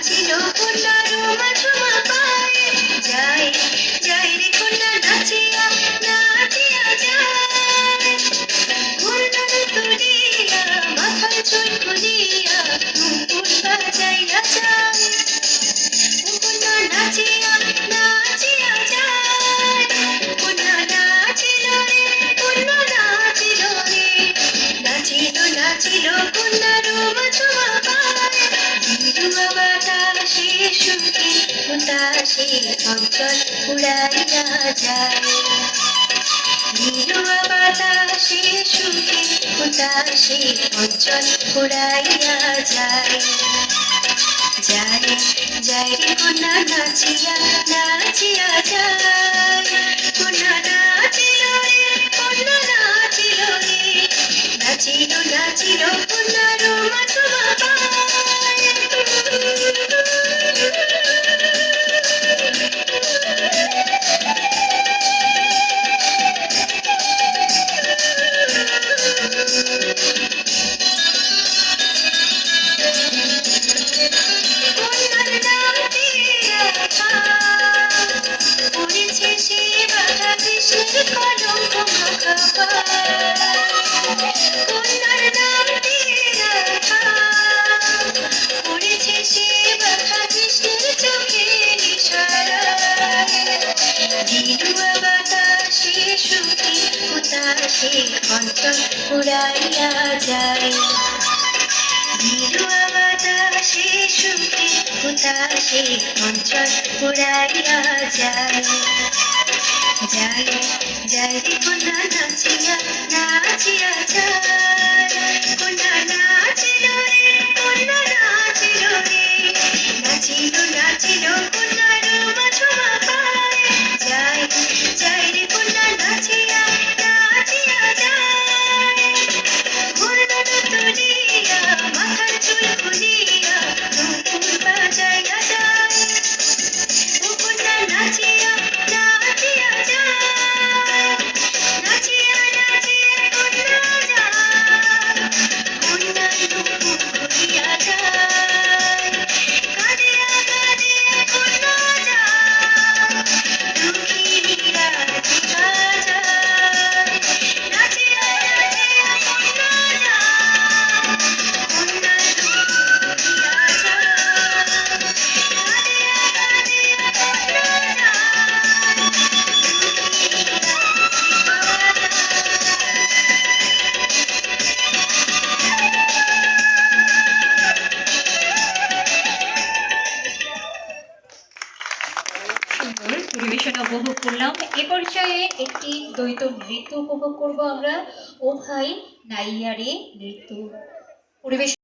নাচিল কন্যার মাঝমা পায়ে যাই যাই রে কন্যা নাচিয়া নাচিয়া যায় কন্যা তুলিয়া মাথায় চুল খুলিয়া মুকুট বাজাইয়া যায় কন্যা নাচিয়া বিরুয়া বাতাসে সুখে উতাসে অঞ্চল উড়াইয়া যায় বিরুয়া বাতাসে সুখে উতাসে অঞ্চল উড়াইয়া যায় যায় যায় রে কন্যা নাচিয়া নাচিয়া যায় অন্তর উড়াইয়া যায় বিরুয়া বাতাসে সুখে উতাসে অঞ্চল উড়াইয়া যায়। যায় যায় কন্যা নাচিয়া নাচিয়া যায়। কন্যা নাচিল রে, কন্যা নাচিল রে। নাচিল নাচিল কন্যার মাঝমা পায়ে যায় যায় রে কন্যা নাচিয়া নাচিয়া যায়। ঘূর্ণন তুলিয়া উপভোগ করলাম। এ পর্যায়ে একটি দ্বৈত নৃত্য উপভোগ করব আমরা। ও ভাই নাইয়ারে নৃত্য পরিবেশ